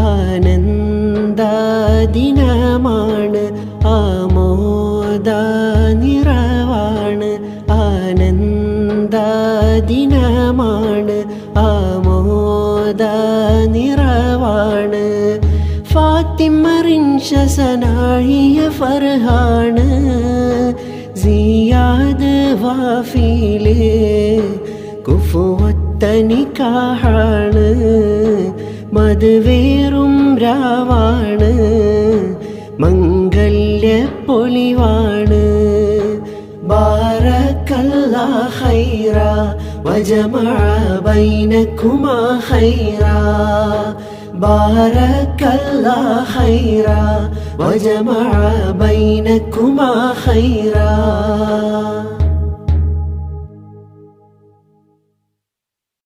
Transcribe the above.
ആനന്ദദിനമാണ് ആമോദ നിറവാണ് ആനന്ദദിനമാണ് ആമോദ നിറവാണ് ഫാത്തിമറിൻ ശസനാഴിയ ഫർഹാണ്. സിയാദ് വാഫിയിൽ കുഫുവത്തനിക്കാഹാണ്. മതുവേറും രാവാണ്. മംഗല്യ പൊലിവാണ് ബാരക്കല്ലാ ഖൈറ വജമഅ ബൈനകുമാ ഖൈറ ബാരക്കല്ലാ ഖൈറ വജമഅ ബൈനകുമാ ഖൈറ